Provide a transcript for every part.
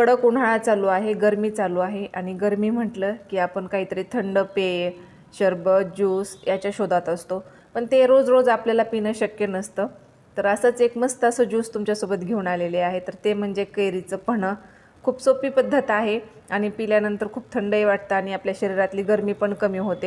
कडक उन्हाळा चालू आहे गरमी चालू आहे आणि गरमी म्हटलं की आपण काहीतरी थंड पेय शरबत ज्यूस याच्या शोधात असतो. पण ते रोज रोज आपल्याला पिणं शक्य नसतं. तर असंच एक मस्त असं ज्यूस तुमच्यासोबत घेऊन आलेले आहे. तर ते म्हणजे कैरीचं पणं खूप सोपी पद्धत आहे आणि पिल्यानंतर खूप थंडही वाटतं आणि आपल्या शरीरातली गरमी पण कमी होते.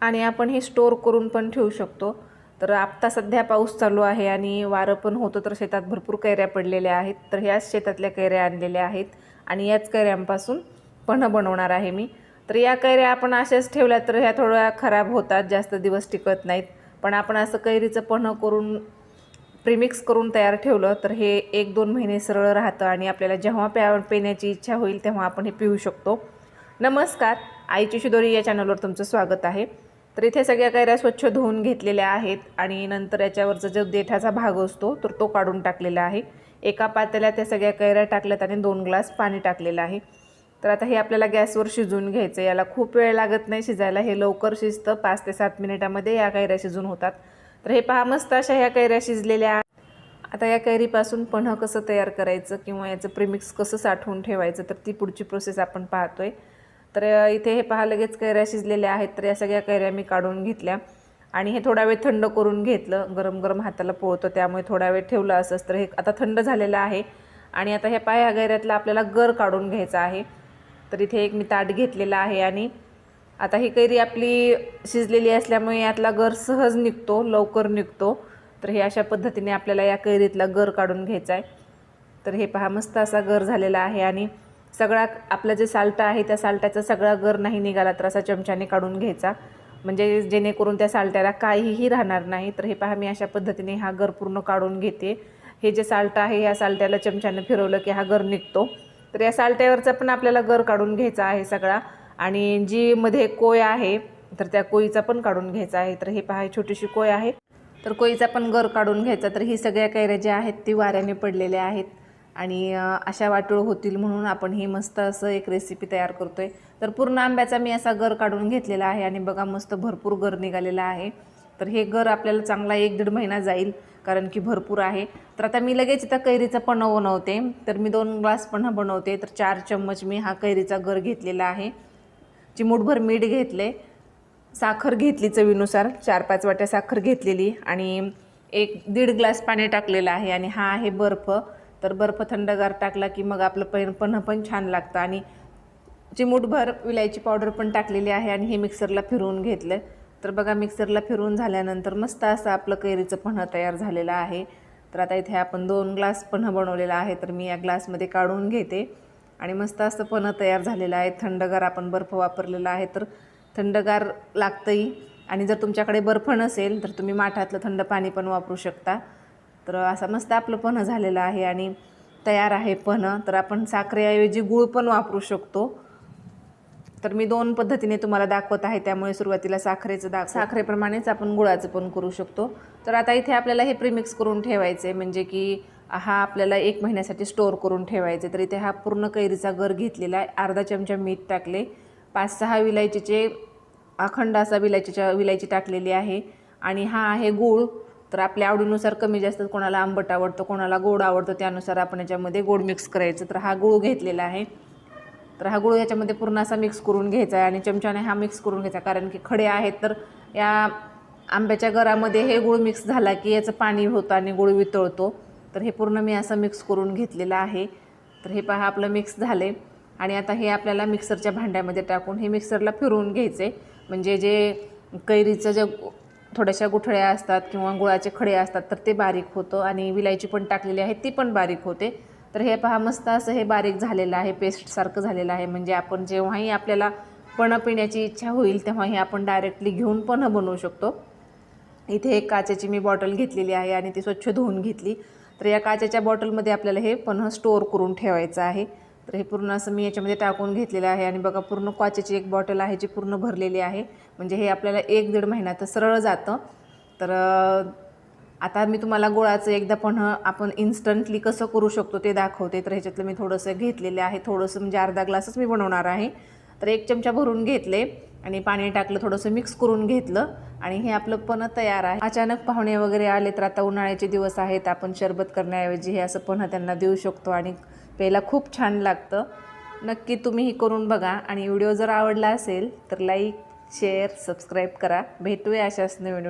आणि आपण हे स्टोअर करून पण ठेवू शकतो. तर आत्ता सध्या पाऊस चालू आहे आणि वारं पण होतं तर शेतात भरपूर कैऱ्या पडलेल्या आहेत. तर ह्याच शेतातल्या कैऱ्या आणलेल्या आहेत आणि याच कैऱ्यांपासून पन्हं बनवणार आहे मी. तर या कैऱ्या आपण अशाच ठेवल्या तर ह्या थोड्या खराब होतात जास्त दिवस टिकत नाहीत. पण आपण असं कैरीचं पन्हं करून प्रीमिक्स करून तयार ठेवलं तर हे एक दोन महिने सरळ राहतं आणि आपल्याला जेव्हा प्या पिण्याची इच्छा होईल तेव्हा आपण हे पिऊ शकतो. नमस्कार आईची शिदोरी या चॅनलवर तुमचं स्वागत आहे. तर इथे सगळ्या कैऱ्या स्वच्छ धुवून घेतलेल्या आहेत आणि नंतर याच्यावरचा जो देठाचा भाग असतो तर तो काढून टाकलेला आहे. एका पातेल्या त्या सगळ्या कैऱ्या टाकल्यात आणि दोन ग्लास पाणी टाकलेलं आहे. तर आता हे आपल्याला गॅसवर शिजवून घ्यायचं याला खूप वेळ लागत नाही शिजायला. हे लवकर शिजतं. पाच ते सात मिनिटामध्ये या कैऱ्या शिजून होतात. तर हे पहा मस्त अशा ह्या कैऱ्या शिजलेल्या आता या कैरीपासून पन्हं कसं तयार करायचं किंवा याचं प्रिमिक्स कसं साठवून ठेवायचं तर ती पुढची प्रोसेस आपण पाहतोय. तर इथे हे पहा लगेच कैऱ्या शिजलेल्या आहेत. तर या सगळ्या कैऱ्या मी काढून घेतल्या. आणि हे थोडा वेळ थंड करून घेतलं. गरम गरम हाताला पोळतं त्यामुळे थोडा वेळ ठेवलं असंच. तर हे आता थंड झालेलं आहे. आणि आता ह्या पाया ह्या गैऱ्यातला आपल्याला गर काढून घ्यायचा आहे. तर इथे एक मी ताट घेतलेला आहे आणि आता ही कैरी आपली शिजलेली असल्यामुळे यातला गर सहज निघतो लवकर निघतो. तर हे अशा पद्धतीने आपल्याला या कैरीतला गर काढून घ्यायचा आहे. तर हे पहा मस्त असा गर झालेला आहे आणि सगळा आपलं जे साल्टा आहे त्या साल्ट्याचा सगळा गर नाही निघाला तर असा चमच्याने काढून घ्यायचा. म्हणजे जेणेकरून त्या साल्ट्याला काहीही राहणार नाही. तर हे पहा मी अशा पद्धतीने हा गर पूर्ण काढून घेते. हे जे साल्ट आहे या साल्ट्याला चमच्यानं फिरवलं की हा गर निघतो. तर या साल्ट्यावरचा पण आपल्याला गर काढून घ्यायचा आहे सगळा. आणि जी मध्ये कोय आहे तर त्या कोयीचा पण काढून घ्यायचा आहे. तर हे पहा छोटीशी कोय आहे. तर कोयीचा पण गर काढून घ्यायचा. तर ही सगळ्या कैऱ्या ज्या आहेत ती वाऱ्याने पडलेल्या आहेत. आणि अशा वाटोळ होतील म्हणून आपण ही मस्त असं एक रेसिपी तयार करतो आहे तर पूर्ण आंब्याचा मी असा गर काढून घेतलेला आहे आणि बघा मस्त भरपूर गर निघालेला आहे. तर हे गर आपल्याला चांगला एक दीड महिना जाईल कारण की भरपूर आहे. तर आता मी लगेच इथं कैरीचं पन्हं बनवते. तर मी दोन ग्लास पन्हं बनवते. तर चार चम्मच मी हा कैरीचा गर घेतलेला आहे. चिमूटभर मीठ घेतले. साखर घेतली चवीनुसार. चार पाच वाट्या साखर घेतलेली. आणि एक दीड ग्लास पाणी टाकलेलं आहे आणि हा आहे बर्फ. तर बर्फ थंडगार टाकला की मग आपलं पण पन्ह पण छान लागतं. आणि चिमूटभर विलायची पावडर पण टाकलेली आहे आणि हे मिक्सरला फिरवून घेतलं. तर बघा मिक्सरला फिरवून झाल्यानंतर मस्त असं आपलं कैरीचं पन्हं तयार झालेलं आहे. तर आता इथे आपण दोन ग्लास पन्हं बनवलेलं आहे तर मी या ग्लासमध्ये काढून घेते. आणि मस्त असं पन्हं तयार झालेलं आहे. थंडगार आपण बर्फ वापरलेला आहे तर थंडगार लागतंही. आणि जर तुमच्याकडे बर्फ नसेल तर तुम्ही माठातलं थंड पाणी पण वापरू शकता. तर असं मस्त आपलं पन्ह झालेलं आहे आणि तयार आहे पन्ह तर आपण साखरेऐवजी गूळ पण वापरू शकतो. तर मी दोन पद्धतीने तुम्हाला दाखवत आहे त्यामुळे सुरुवातीला साखरेचं दाख साखरेप्रमाणेच आपण गुळाचं पण करू शकतो. तर आता इथे आपल्याला हे प्रीमिक्स करून ठेवायचं आहे म्हणजे की हा आपल्याला एक महिन्यासाठी स्टोअर करून ठेवायचे तर इथे हा पूर्ण कैरीचा गर घेतलेला आहे. अर्धा चमचा मीठ टाकले. पाच सहा विलायचीचे अखंड असा विलायचीच्या विलायची टाकलेली आहे. आणि हा आहे गूळ. तर आपल्या आवडीनुसार कमी जास्त कोणाला आंबट आवडतं कोणाला गोड आवडतं त्यानुसार आपण याच्यामध्ये गोड मिक्स करायचं. तर हा गूळ घेतलेला आहे. तर हा गूळ याच्यामध्ये पूर्ण असा मिक्स करून घ्यायचा आहे आणि चमच्याने हा मिक्स करून घ्यायचा कारण की खडे आहेत तर या आंब्याच्या गरामध्ये हे गूळ मिक्स झाला की याचं पाणी होतं आणि गुळ वितळतो. तर हे पूर्ण मी असं मिक्स करून घेतलेलं आहे. तर हे पहा आपलं मिक्स झाले आणि आता हे आपल्याला मिक्सरच्या भांड्यामध्ये टाकून हे मिक्सरला फिरवून घ्यायचे म्हणजे जे कैरीचं जे थोड्याशा गुठळ्या असतात किंवा गुळाचे खडे असतात तर ते बारीक होतं आणि विलायची पण टाकलेली आहे ती पण बारीक होते. तर हे पहा मस्त असं हे बारीक झालेलं आहे पेस्टसारखं झालेलं आहे. म्हणजे आपण जेव्हाही आपल्याला पण पिण्याची इच्छा होईल तेव्हा हे आपण डायरेक्टली घेऊन पण बनवू शकतो. इथे एक काचेची मी बॉटल घेतलेली आहे आणि ती स्वच्छ धुवून घेतली. तर या काचेच्या बॉटलमध्ये आपल्याला हे पन्ह स्टोअर करून ठेवायचं आहे. तर हे पूर्ण असं मी याच्यामध्ये टाकून घेतलेलं आहे. आणि बघा पूर्ण क्वाचेची एक बॉटल आहे जी पूर्ण भरलेली आहे. म्हणजे हे आपल्याला एक दीड महिन्यात सरळ जातं. तर आता मी तुम्हाला गुळाचं एकदा पन्हं आपण इन्स्टंटली कसं करू शकतो ते दाखवते. तर ह्याच्यातलं मी थोडंसं घेतलेलं आहे. थोडंसं म्हणजे अर्धा ग्लासच मी बनवणार आहे. तर एक चमचा भरून घेतले आणि पाणी टाकलं थोडंसं मिक्स करून घेतलं. आणि हे आपलं पण तयार आहे. अचानक पाहुणे वगैरे आले तर आता उन्हाळ्याचे दिवस आहेत. आपण शरबत करण्याऐवजी हे असं पण त्यांना देऊ शकतो. आणि प्यायला खूप छान लागतं. नक्की तुम्हीही करून बघा आणि व्हिडिओ जर आवडला असेल तर लाईक शेअर सबस्क्राईब करा. भेटूया अशाच नवीन